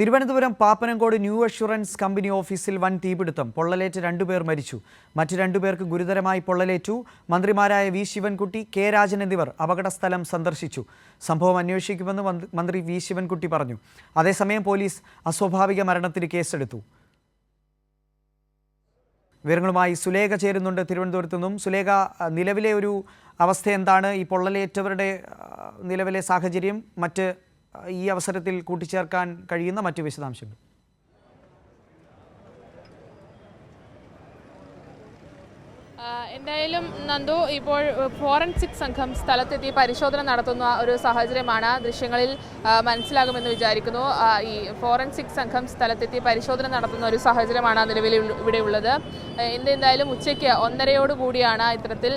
Thiruvananthapuram Pappanamcode new assurance company ഓഫീസിൽ വൻ തീപിടുത്തം. പൊള്ളലേറ്റ് രണ്ടുപേർ മരിച്ചു. മറ്റു രണ്ടുപേർക്ക് ഗുരുതരമായി പൊള്ളലേറ്റു. മന്ത്രിമാരായ വി ശിവൻകുട്ടി കെ രാജൻ എന്നിവർ അപകടസ്ഥലം സന്ദർശിച്ചു. സംഭവം അന്വേഷിക്കുമെന്ന് മന്ത്രി- വി ശിവൻകുട്ടി പറഞ്ഞു. അതേസമയം പോലീസ് അസ്വാഭാവിക മരണത്തിന് കേസെടുത്തു. വിവരങ്ങളുമായി സുലേഖ ചേരുന്നുണ്ട് തിരുവനന്തപുരത്തു നിന്നും. സുലേഖ നിലവിലെ ഒരു അവസ്ഥ എന്താണ്? ഈ പൊള്ളലേറ്റവരുടെ നിലവിലെ സാഹചര്യം മറ്റ് ഈ അവസരത്തിൽ കൂട്ടിച്ചേർക്കാൻ കഴിയുന്ന മറ്റു വിശദാംശങ്ങൾ. എന്തായാലും നന്ദു ഇപ്പോൾ ഫോറൻസിക് സംഘം സ്ഥലത്തെത്തി പരിശോധന നടത്തുന്ന ഒരു സാഹചര്യമാണ് ദൃശ്യങ്ങളിൽ മനസ്സിലാകുമെന്ന് വിചാരിക്കുന്നു. ഈ ഫോറൻസിക് സംഘം സ്ഥലത്തെത്തി പരിശോധന നടത്തുന്ന ഒരു സാഹചര്യമാണ് നിലവിൽ ഇവിടെ ഉള്ളത് ആ, എന്തെന്തായാലും ഉച്ചയ്ക്ക് ഒന്നരയോട് കൂടിയാണ് ഇത്തരത്തിൽ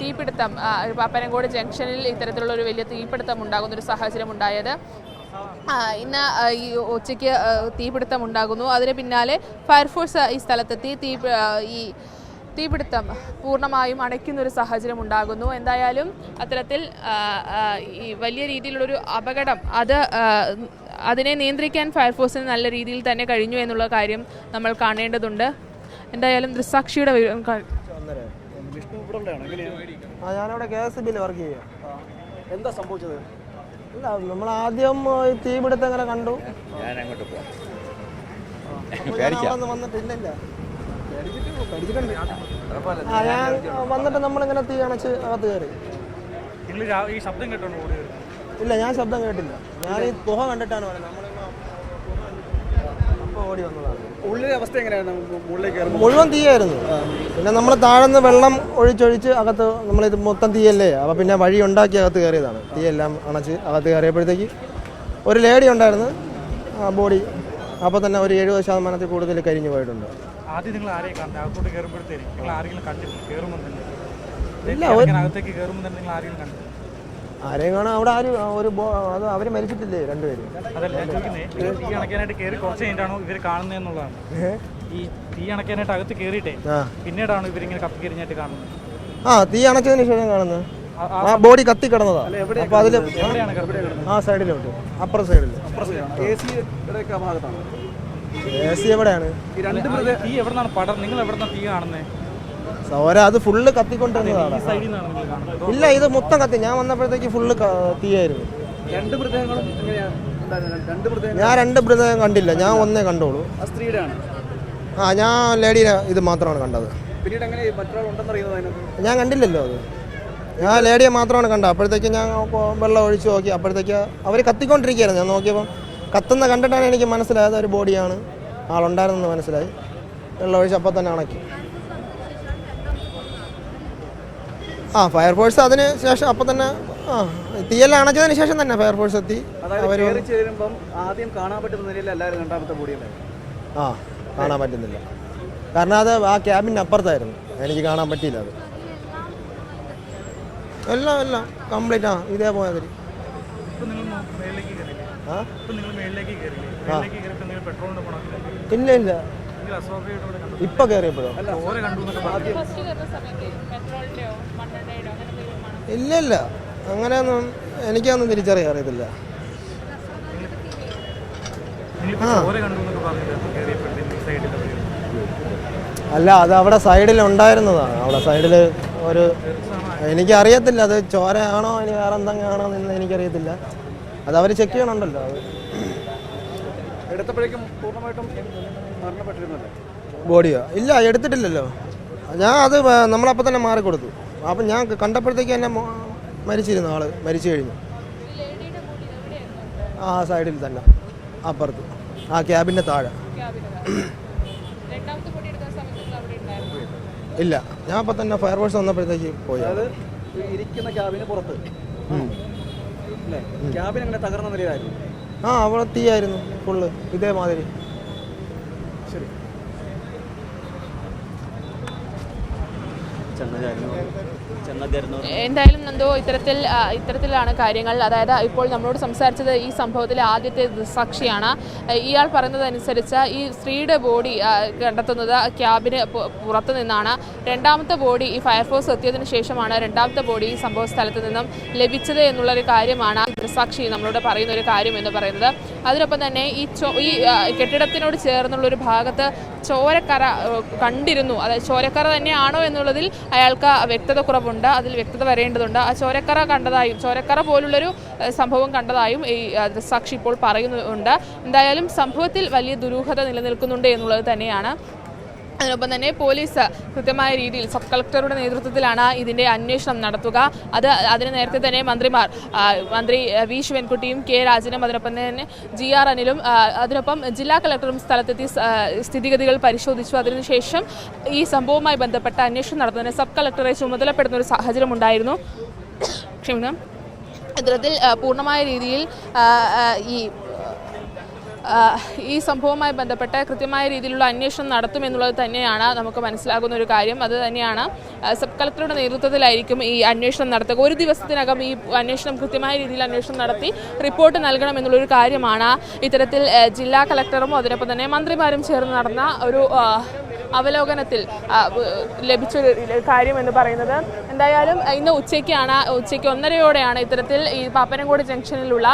തീപിടുത്തം പാപ്പനങ്കോട് ജംഗ്ഷനിൽ ഇത്തരത്തിലുള്ള ഒരു വലിയ തീപിടുത്തം ഉണ്ടാകുന്ന ഒരു സാഹചര്യം ഉണ്ടായത്. ഇന്ന് ഈ ഉച്ചയ്ക്ക് തീപിടുത്തം ഉണ്ടാകുന്നു. അതിന് പിന്നാലെ ഫയർഫോഴ്സ് ഈ സ്ഥലത്തെത്തി തീ ഈ തീപിടുത്തം പൂർണമായും അണയ്ക്കുന്നൊരു സാഹചര്യം ഉണ്ടാകുന്നു എന്തായാലും അത്തരത്തിൽ ഈ വലിയ രീതിയിലുള്ളൊരു അപകടം അത് അതിനെ നിയന്ത്രിക്കാൻ ഫയർഫോഴ്സിന് നല്ല രീതിയിൽ തന്നെ കഴിഞ്ഞു എന്നുള്ള കാര്യം നമ്മൾ കാണേണ്ടതുണ്ട്. എന്തായാലും ദൃസാക്ഷിയുടെ വിവരം ഞാനവിടെ കെ എസ് ബിയിൽ വർക്ക് ചെയ്യാം. എന്താ സംഭവിച്ചത്? ഇല്ല നമ്മൾ ആദ്യം ഈ തീപിടുത്തം ഇങ്ങനെ കണ്ടു? ഞാൻ അങ്ങോട്ട് പോവാം. അപ്പോൾ ഞാൻ വന്നിട്ടില്ല ആ ഞാൻ വന്നിട്ട് നമ്മളിങ്ങനെ തീ അണച്ച് അകത്ത് കയറി. ഈ ശബ്ദം കേട്ടോ ഓടി ഇല്ല ഞാൻ ശബ്ദം കേട്ടില്ല. ഞാൻ ഈ പുഹ കണ്ടിട്ടാണ് പറയുന്നത് ഓടി വന്നതാണ്. ഉള്ളിലെ അവസ്ഥ എങ്ങനെയാണ് മുഴുവൻ തീയായിരുന്നു. പിന്നെ നമ്മൾ താഴെന്ന് വെള്ളം ഒഴിച്ചൊഴിച്ച് അകത്ത് ഇത് മൊത്തം തീയല്ലേ? അപ്പോൾ പിന്നെ വഴി ഉണ്ടാക്കി അകത്ത് കയറിയതാണ്. തീയെല്ലാം അണച്ച് അകത്ത് കയറിയപ്പോഴത്തേക്ക് ഒരു ലേഡി ഉണ്ടായിരുന്നു. ബോഡി. അപ്പോൾ തന്നെ ഒരു എഴുപത് ശതമാനത്തിൽ കൂടുതൽ കരിഞ്ഞു പോയിട്ടുണ്ട്. ആദ്യം നിങ്ങൾ ആരെയും കാണുന്നത്? അകത്തോട്ട് കയറുമ്പോഴത്തേക്ക് നിങ്ങൾ ആരെങ്കിലും കണ്ടിട്ട് കയറുമ്പോൾ തന്നെ. ഇല്ല, ഇങ്ങനെ അകത്തേക്ക് കയറുമ്പോൾ തന്നെ നിങ്ങൾ ആരെങ്കിലും കണ്ടു ആരെയും കാണാൻ അവിടെ ആരും ഒരു ബോ അത് അവർ മരിച്ചിട്ടില്ലേ രണ്ടുപേരും? അതല്ല ഞാൻ ചോദിക്കുന്നത് തീ അണയ്ക്കാനായിട്ട് കയറി കുറച്ച് കഴിഞ്ഞിട്ടാണോ ഇവർ കാണുന്നത് എന്നുള്ളതാണ്. ഈ തീ അണയ്ക്കാനായിട്ട് അകത്ത് കയറിയിട്ടേ ആ. പിന്നീടാണോ ഇവരിങ്ങനെ കത്തിക്കരിഞ്ഞായിട്ട് കാണുന്നത്. ആ തീ അണച്ചതിന് ശേഷം കാണുന്നത്. ആ ബോഡി കത്തി കിടന്നതാ. അപ്പൊ അതിൽ എവിടെയാണ് കിടന്നത്? ആ സൈഡിലോട്ട് അപ്പുറ സൈഡിൽ എവിടെയാണ്? തീ പടർ? നിങ്ങൾ തീ കാണുന്നത് സൗര അത് ഫുള്ള് കത്തിക്കൊണ്ടിരുന്നതാണ്. ഇല്ല ഇത് മൊത്തം കത്തി. ഞാൻ വന്നപ്പോഴത്തേക്ക് ഫുള്ള് തീയായിരുന്നു. രണ്ട് മൃതദേഹങ്ങളും ഞാൻ രണ്ട് മൃതദേഹം കണ്ടില്ല. ഞാൻ ഒന്നേ കണ്ടോളൂ ആ ഞാൻ ലേഡീനെ ഇത് മാത്രമാണ് കണ്ടത്. ഞാൻ കണ്ടില്ലല്ലോ അത്. ഞാൻ ലേഡിയെ മാത്രമാണ് കണ്ടത്. അപ്പോഴത്തേക്ക് ഞാൻ വെള്ളം ഒഴിച്ച് നോക്കി. അപ്പോഴത്തേക്ക് അവർ കത്തിക്കൊണ്ടിരിക്കുകയായിരുന്നു. ഞാൻ നോക്കിയപ്പം കത്തുന്ന കണ്ടിട്ടാണ് എനിക്ക് മനസ്സിലായത് ഒരു ബോഡിയാണ്. ആളുണ്ടായിരുന്നെന്ന് മനസ്സിലായി. വെള്ളം ഒഴിച്ച് അപ്പം തന്നെ അണക്കി. ആ ഫയർഫോഴ്സ് അതിന് ശേഷം അപ്പം തന്നെ ആ തീയെല്ലാം അണച്ചതിന് ശേഷം തന്നെ ഫയർഫോഴ്സ് എത്തി. അവർ ആദ്യം കാണാൻ പറ്റുന്ന നിലയിലല്ലായിരുന്നു രണ്ടാമത്തെ ബോഡിയല്ലേ ആ കാണാൻ പറ്റുന്നില്ല. കാരണം അത് ആ ക്യാബിന്റെ അപ്പുറത്തായിരുന്നു. എനിക്ക് കാണാൻ പറ്റിയില്ല അത്. എല്ലാം എല്ലാം കംപ്ലീറ്റ് ആ ഇതേ പോയതിരി ഇല്ല ഇല്ല. ഇപ്പൊ കയറിയപ്പോഴോ? എന്തെങ്കിലും ഇല്ല ഇല്ല. അങ്ങനെയൊന്നും എനിക്കൊന്നും തിരിച്ചറിയാൻ അറിയത്തില്ല. അല്ല അത് അവിടെ സൈഡിൽ ഉണ്ടായിരുന്നതാണ്. അവിടെ സൈഡിൽ ഒരു എനിക്കറിയത്തില്ല അത് ചോരയാണോ ഇനി വേറെ ആണോ എന്ന് എനിക്കറിയത്തില്ല. അത് അവർ ചെക്ക് ചെയ്യണമല്ലോ എടുത്തപ്പോഴേക്കും പൂർണമായിട്ടും മരണപ്പെട്ടിരുന്നല്ലേ? ബോഡിയോ ഇല്ല എടുത്തിട്ടില്ലല്ലോ. ഞാൻ അത് നമ്മളപ്പം നമ്മളപ്പോൾ തന്നെ മാറി കൊടുത്തു. അപ്പം ഞാൻ കണ്ടപ്പോഴത്തേക്ക് എന്നെ മരിച്ചിരുന്നു ആൾ. മരിച്ചു കഴിഞ്ഞു. ആ സൈഡിൽ തന്നെ. അപ്പുറത്ത്. ആ ക്യാബിന്റെ താഴെ. ഇല്ല. ഞാൻ അപ്പം തന്നെ ഫയർഫോഴ്സ് വന്നപ്പോഴത്തേക്ക് പോയി. ഇരിക്കുന്ന ക്യാബിന് പുറത്ത്. അല്ലേ? ക്യാബിൻ എങ്ങനെ തകർന്ന നിലയിലായിരുന്നു? ആ അവിടെ തീയായിരുന്നു ഫുള്ള് ഇതേമാതിരി. ശരി. എന്തായാലും നന്ദോ ഇത്തരത്തിൽ ഇത്തരത്തിലാണ് കാര്യങ്ങൾ. അതായത് ഇപ്പോൾ നമ്മളോട് സംസാരിച്ചത് ഈ സംഭവത്തിലെ ആദ്യത്തെ സാക്ഷിയാണ്. ഇയാൾ പറയുന്നതനുസരിച്ച് ഈ സ്ത്രീയുടെ ബോഡി കണ്ടെത്തുന്നത് ക്യാബിന് പുറത്തു നിന്നാണ്. രണ്ടാമത്തെ ബോഡി ഈ ഫയർഫോഴ്സ് എത്തിയതിനു ശേഷമാണ് രണ്ടാമത്തെ ബോഡി ഈ സംഭവ സ്ഥലത്ത് നിന്നും ലഭിച്ചത് എന്നുള്ളൊരു കാര്യമാണ്. ദൃസാക്ഷി നമ്മളോട് പറയുന്ന ഒരു കാര്യം എന്ന് പറയുന്നത്. അതിനൊപ്പം തന്നെ ഈ ചോ ഈ കെട്ടിടത്തിനോട് ചേർന്നുള്ള ഒരു ഭാഗത്ത് ചോരക്കറ കണ്ടിരുന്നു. അതായത് ചോരക്കറ തന്നെയാണോ എന്നുള്ളതിൽ അയാൾക്ക് വ്യക്തത കുറവുണ്ട്. അതിൽ വ്യക്തത വരേണ്ടതുണ്ട്. ആ ചോരക്കറ കണ്ടതായും ചോരക്കറ പോലുള്ളൊരു സംഭവം കണ്ടതായും ഈ സാക്ഷി ഇപ്പോൾ പറയുന്നുണ്ട്. എന്തായാലും സംഭവത്തിൽ വലിയ ദുരൂഹത നിലനിൽക്കുന്നുണ്ട് എന്നുള്ളത് തന്നെയാണ്. അതിനൊപ്പം തന്നെ പോലീസ് കൃത്യമായ രീതിയിൽ സബ് കളക്ടറുടെ നേതൃത്വത്തിലാണ് ഇതിന്റെ അന്വേഷണം നടത്തുക അത് അതിന് നേരത്തെ തന്നെ മന്ത്രിമാർ മന്ത്രി വി ശിവൻകുട്ടിയും കെ രാജനും അതിനൊപ്പം തന്നെ ജി ആർ അനിലും അതിനൊപ്പം ജില്ലാ കളക്ടറും സ്ഥലത്തെത്തി സ്ഥിതിഗതികൾ പരിശോധിച്ചു അതിനുശേഷം ഈ സംഭവവുമായി ബന്ധപ്പെട്ട അന്വേഷണം നടത്തുന്നതിന് സബ് കളക്ടറെ ചുമതലപ്പെടുന്ന ഒരു സാഹചര്യം ഉണ്ടായിരുന്നു ക്ഷമിക്കണം ഇത്തരത്തിൽ പൂർണമായ രീതിയിൽ ഈ ഈ സംഭവവുമായി ബന്ധപ്പെട്ട് കൃത്യമായ രീതിയിലുള്ള അന്വേഷണം നടത്തുമെന്നുള്ളത് തന്നെയാണ് നമുക്ക് മനസ്സിലാകുന്ന ഒരു കാര്യം. അത് തന്നെയാണ് സബ് കളക്ടറുടെ നേതൃത്വത്തിലായിരിക്കും ഈ അന്വേഷണം നടത്തുക. ഒരു ദിവസത്തിനകം ഈ അന്വേഷണം കൃത്യമായ രീതിയിൽ അന്വേഷണം നടത്തി റിപ്പോർട്ട് നൽകണം എന്നുള്ളൊരു കാര്യമാണ്. ഇത്തരത്തിൽ ജില്ലാ കളക്ടറും അതിനൊപ്പം തന്നെ മന്ത്രിമാരും ചേർന്ന് നടന്ന ഒരു അവലോകനത്തിൽ ലഭിച്ചൊരു കാര്യം എന്ന് പറയുന്നത്. എന്തായാലും ഇന്ന് ഉച്ചയ്ക്കാണ് ഉച്ചയ്ക്ക് ഒന്നരയോടെയാണ് ഇത്തരത്തിൽ ഈ പാപ്പനംകോട് ജംഗ്ഷനിലുള്ള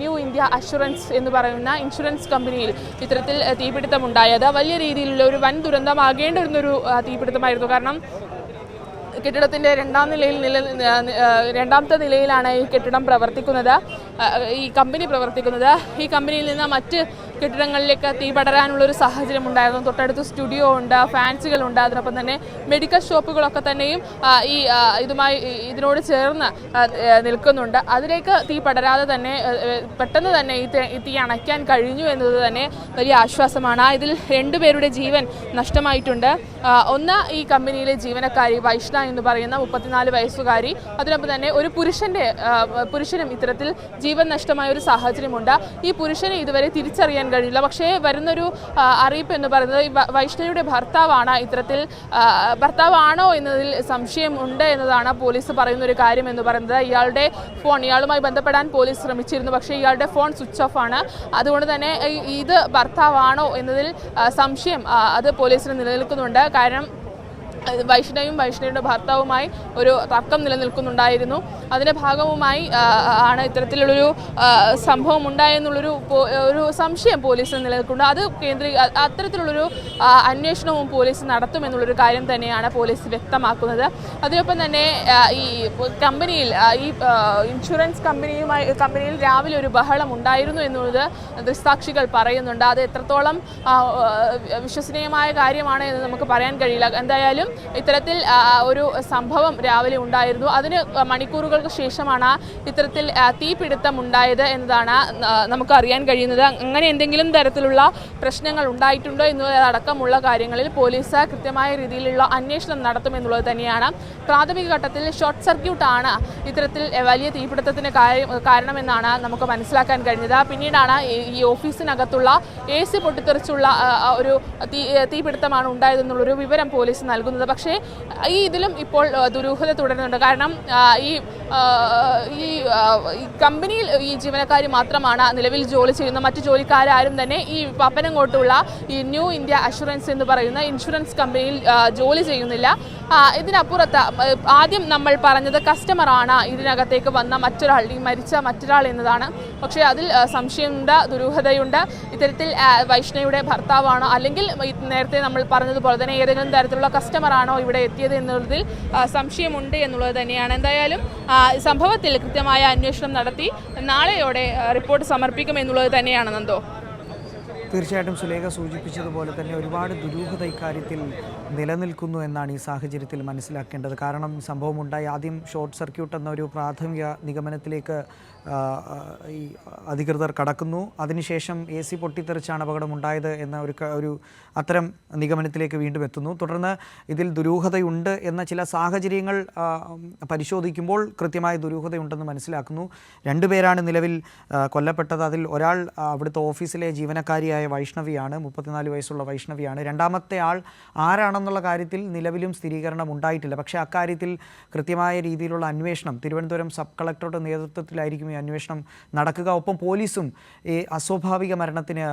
ന്യൂ ഇന്ത്യ അഷുറൻസ് എന്ന് പറയുന്ന ഇൻഷുറൻസ് കമ്പനിയിൽ ഇത്തരത്തിൽ തീപിടുത്തം തീപിടുത്തമുണ്ടായത്. വലിയ രീതിയിലുള്ള ഒരു വൻ ദുരന്തമാകേണ്ടിരുന്നൊരു ഒരു തീപിടുത്തമായിരുന്നു. കാരണം കെട്ടിടത്തിന്റെ രണ്ടാം നിലയിൽ നില രണ്ടാമത്തെ നിലയിലാണ് ഈ കെട്ടിടം പ്രവർത്തിക്കുന്നത്. ഈ കമ്പനി പ്രവർത്തിക്കുന്നത്. ഈ കമ്പനിയിൽ നിന്ന് മറ്റ് കെട്ടിടങ്ങളിലേക്ക് തീ പടരാനുള്ള ഒരു സാഹചര്യം ഉണ്ടായിരുന്നു തൊട്ടടുത്ത് സ്റ്റുഡിയോ ഉണ്ട് ഫാൻസുകളുണ്ട്. അതിനൊപ്പം തന്നെ മെഡിക്കൽ ഷോപ്പുകളൊക്കെ തന്നെയും ഈ ഇതുമായി ഇതിനോട് ചേർന്ന് നിൽക്കുന്നുണ്ട്. അതിലേക്ക് തീ പടരാതെ തന്നെ പെട്ടെന്ന് തന്നെ ഈ തീ അണയ്ക്കാൻ കഴിഞ്ഞു എന്നത് തന്നെ വലിയ ആശ്വാസമാണ്. ഇതിൽ രണ്ടുപേരുടെ ജീവൻ നഷ്ടമായിട്ടുണ്ട്. ഒന്ന് ഈ കമ്പനിയിലെ ജീവനക്കാരി വൈഷ്ണ എന്ന് പറയുന്ന മുപ്പത്തിനാല് വയസ്സുകാരി. അതിനൊപ്പം തന്നെ ഒരു പുരുഷന്റെ പുരുഷനും ഇത്തരത്തിൽ ജീവൻ നഷ്ടമായ ഒരു സാഹചര്യമുണ്ട്. ഈ പുരുഷനെ ഇതുവരെ തിരിച്ചറിയാൻ കഴിയില്ല. പക്ഷേ വരുന്നൊരു അറിയിപ്പ് എന്ന് പറയുന്നത് ഈ വൈഷ്ണവിയുടെ ഭർത്താവാണ് ഇത്തരത്തിൽ ഭർത്താവാണോ എന്നതിൽ സംശയം ഉണ്ട് എന്നതാണ് പോലീസ് പറയുന്ന ഒരു കാര്യം എന്ന് പറയുന്നത്. ഇയാളുടെ ഫോൺ ഇയാളുമായി ബന്ധപ്പെടാൻ പോലീസ് ശ്രമിച്ചിരുന്നു. പക്ഷേ ഇയാളുടെ ഫോൺ സ്വിച്ച് ഓഫ് ആണ്. അതുകൊണ്ട് തന്നെ ഇത് ഭർത്താവാണോ എന്നതിൽ സംശയം അത് പോലീസിന് നിലനിൽക്കുന്നുണ്ട്. കാരണം വൈഷ്ണവും വൈഷ്ണവിയുടെ ഭർത്താവുമായി ഒരു തർക്കം നിലനിൽക്കുന്നുണ്ടായിരുന്നു. അതിന്റെ ഭാഗവുമായി ആണ് ഇത്തരത്തിലുള്ളൊരു സംഭവം ഉണ്ടായെന്നുള്ളൊരു ഒരു സംശയം പോലീസിന് നിലനിൽക്കുന്നുണ്ട്. അത് കേന്ദ്രീ അത്തരത്തിലുള്ളൊരു അന്വേഷണവും പോലീസ് നടത്തുമെന്നുള്ളൊരു കാര്യം തന്നെയാണ് പോലീസ് വ്യക്തമാക്കുന്നത്. അതിനൊപ്പം തന്നെ ഈ കമ്പനിയിൽ ഈ ഇൻഷുറൻസ് കമ്പനിയുമായി കമ്പനിയിൽ രാവിലെ ഒരു ബഹളം ഉണ്ടായിരുന്നു എന്നുള്ളത് ദൃസാക്ഷികൾ പറയുന്നുണ്ട്. അത് എത്രത്തോളം വിശ്വസനീയമായ കാര്യമാണ് എന്ന് നമുക്ക് പറയാൻ കഴിയില്ല. എന്തായാലും ഇത്തരത്തിൽ ഒരു സംഭവം രാവിലെ ഉണ്ടായിരുന്നു. അതിന് മണിക്കൂറുകൾക്ക് ശേഷമാണ് ഇത്തരത്തിൽ തീപിടുത്തം ഉണ്ടായത് എന്നതാണ് ആ, നമുക്ക് അറിയാൻ കഴിയുന്നത്. അങ്ങനെ എന്തെങ്കിലും തരത്തിലുള്ള പ്രശ്നങ്ങൾ ഉണ്ടായിട്ടുണ്ടോ എന്നതടക്കമുള്ള കാര്യങ്ങളിൽ പോലീസ് കൃത്യമായ രീതിയിലുള്ള അന്വേഷണം നടത്തുമെന്നുള്ളത് തന്നെയാണ്. പ്രാഥമിക ഘട്ടത്തിൽ ഷോർട്ട് സർക്യൂട്ടാണ് ഇത്തരത്തിൽ വലിയ തീപിടുത്തത്തിന് കാരണമെന്നാണ് നമുക്ക് മനസ്സിലാക്കാൻ കഴിഞ്ഞത്. പിന്നീടാണ് ഈ- ഓഫീസിനകത്തുള്ള എ സി പൊട്ടിത്തെറിച്ചുള്ള ഒരു തീ തീപിടുത്തമാണ് ഉണ്ടായതെന്നുള്ളൊരു വിവരം പോലീസ് നൽകുന്നത്. പക്ഷേ ഈ ഇതിലും ഇപ്പോൾ ദുരൂഹത തുടരുന്നുണ്ട്. കാരണം ഈ ഈ കമ്പനിയിൽ ഈ ജീവനക്കാർ മാത്രമാണ് നിലവിൽ ജോലി ചെയ്യുന്ന. മറ്റ് ജോലിക്കാരും തന്നെ ഈ പപ്പനംകോട്ടുള്ള ഈ ന്യൂ ഇന്ത്യ അഷുറൻസ് എന്ന് പറയുന്ന ഇൻഷുറൻസ് കമ്പനിയിൽ ജോലി ചെയ്യുന്നില്ല. ഇതിനപ്പുറത്ത് ആദ്യം നമ്മൾ പറഞ്ഞത് കസ്റ്റമറാണ് ഇതിനകത്തേക്ക് വന്ന മറ്റൊരാൾ ഈ മരിച്ച മറ്റൊരാൾ എന്നതാണ്. പക്ഷേ അതിൽ സംശയമുണ്ട് ദുരൂഹതയുണ്ട്. ഇത്തരത്തിൽ വൈഷ്ണയുടെ ഭർത്താവാണോ അല്ലെങ്കിൽ നേരത്തെ നമ്മൾ പറഞ്ഞതുപോലെ തന്നെ ഏതെങ്കിലും തരത്തിലുള്ള കസ്റ്റമറാണോ ഇവിടെ എത്തിയത് എന്നുള്ളതിൽ സംശയമുണ്ട് എന്നുള്ളത് തന്നെയാണ്. എന്തായാലും സംഭവത്തിൽ കൃത്യമായ അന്വേഷണം നടത്തി. നാളെയോടെ റിപ്പോർട്ട് സമർപ്പിക്കുമെന്നുള്ളത് തന്നെയാണ് നന്ദോ. തീർച്ചയായിട്ടും സുലേഖ സൂചിപ്പിച്ചതുപോലെ തന്നെ ഒരുപാട് ദുരൂഹത ഇക്കാര്യത്തിൽ നിലനിൽക്കുന്നു എന്നാണ് ഈ സാഹചര്യത്തിൽ മനസ്സിലാക്കേണ്ടത്. കാരണം സംഭവമുണ്ടായി. ആദ്യം ഷോർട്ട് സർക്യൂട്ട് എന്ന ഒരു പ്രാഥമിക നിഗമനത്തിലേക്ക് ഈ അധികൃതർ കടക്കുന്നു. അതിനുശേഷം എ സി പൊട്ടിത്തെറിച്ചാണ് അപകടമുണ്ടായത് എന്ന ഒരു ഒരു അത്തരം നിഗമനത്തിലേക്ക് വീണ്ടും എത്തുന്നു. തുടർന്ന് ഇതിൽ ദുരൂഹതയുണ്ട് എന്ന ചില സാഹചര്യങ്ങൾ പരിശോധിക്കുമ്പോൾ കൃത്യമായ ദുരൂഹതയുണ്ടെന്ന് മനസ്സിലാക്കുന്നു. രണ്ടുപേരാണ് നിലവിൽ കൊല്ലപ്പെട്ടത്. അതിൽ ഒരാൾ അവിടുത്തെ ഓഫീസിലെ ജീവനക്കാരിയായി അയൽവാസിയായ വൈഷ്ണവിയാണ് മുപ്പത്തിനാല് വയസ്സുള്ള വൈഷ്ണവിയാണ്. രണ്ടാമത്തെ ആൾ ആരാണെന്നുള്ള കാര്യത്തിൽ നിലവിലും സ്ഥിരീകരണം ഉണ്ടായിട്ടില്ല. പക്ഷേ അക്കാര്യത്തിൽ കൃത്യമായ രീതിയിലുള്ള അന്വേഷണം തിരുവനന്തപുരം സബ് കളക്ടറുടെ നേതൃത്വത്തിലായിരിക്കും ഈ അന്വേഷണം നടക്കുക. ഒപ്പം പോലീസും ഈ അസ്വാഭാവിക മരണത്തിന്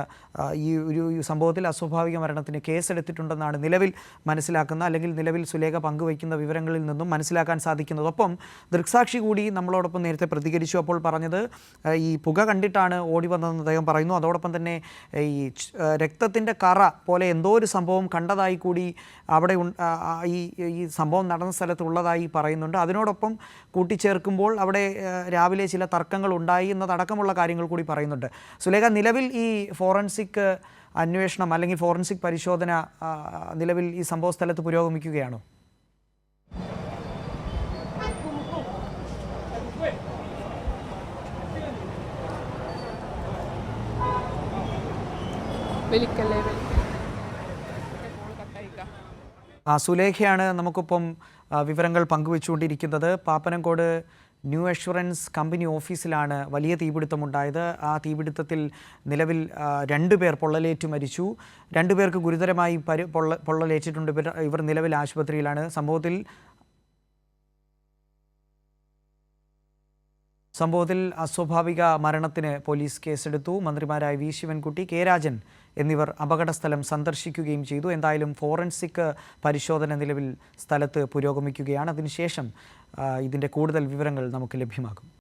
ഈ ഒരു സംഭവത്തിൽ അസ്വാഭാവിക മരണത്തിന് കേസെടുത്തിട്ടുണ്ടെന്നാണ് നിലവിൽ മനസ്സിലാക്കുന്ന അല്ലെങ്കിൽ നിലവിൽ സുലേഖ പങ്കുവയ്ക്കുന്ന വിവരങ്ങളിൽ നിന്നും മനസ്സിലാക്കാൻ സാധിക്കുന്നത്. ഒപ്പം ദൃക്സാക്ഷി കൂടി നമ്മളോടൊപ്പം നേരത്തെ പ്രതികരിച്ചു അപ്പോൾ പറഞ്ഞത് ഈ പുക കണ്ടിട്ടാണ് ഓടി വന്നതെന്ന് അദ്ദേഹം പറയുന്നു. അതോടൊപ്പം തന്നെ ഈ രക്തത്തിന്റെ കറ പോലെ എന്തോ ഒരു സംഭവം കണ്ടതായി കൂടി അവിടെ ഈ ഈ സംഭവം നടന്ന സ്ഥലത്തുള്ളതായി പറയുന്നുണ്ട്. അതിനോടൊപ്പം കൂട്ടിച്ചേർക്കുമ്പോൾ അവിടെ രാവിലെ ചില തർക്കങ്ങൾ ഉണ്ടായി എന്നതടക്കമുള്ള കാര്യങ്ങൾ കൂടി പറയുന്നുണ്ട്. സുലേഖ നിലവിൽ ഈ ഫോറൻസിക് അന്വേഷണം അല്ലെങ്കിൽ ഫോറൻസിക് പരിശോധന നിലവിൽ ഈ സംഭവ സ്ഥലത്ത് പുരോഗമിക്കുകയാണോ? സുലേഖയാണ് നമുക്കിപ്പം വിവരങ്ങൾ പങ്കുവെച്ചുകൊണ്ടിരിക്കുന്നത്. പാപ്പനംകോട് ന്യൂ അഷുറൻസ് കമ്പനി ഓഫീസിലാണ് വലിയ തീപിടുത്തമുണ്ടായത്. ആ തീപിടുത്തത്തിൽ നിലവിൽ രണ്ട് പേർ പൊള്ളലേറ്റ് മരിച്ചു. രണ്ടുപേർക്ക് ഗുരുതരമായി പരി പൊള്ള പൊള്ളലേറ്റിട്ടുണ്ട്. ഇവർ നിലവിൽ ആശുപത്രിയിലാണ്. സംഭവത്തിൽ സംഭവത്തിൽ അസ്വാഭാവിക മരണത്തിന് പോലീസ് കേസെടുത്തു. മന്ത്രിമാരായ വി ശിവൻകുട്ടി കെ രാജൻ എന്നിവർ അപകടസ്ഥലം സന്ദർശിക്കുകയും ചെയ്തു. എന്തായാലും ഫോറൻസിക് പരിശോധന നിലവിൽ സ്ഥലത്ത് പുരോഗമിക്കുകയാണ്. അതിനുശേഷം ഇതിന്റെ കൂടുതൽ വിവരങ്ങൾ നമുക്ക് ലഭ്യമാകും.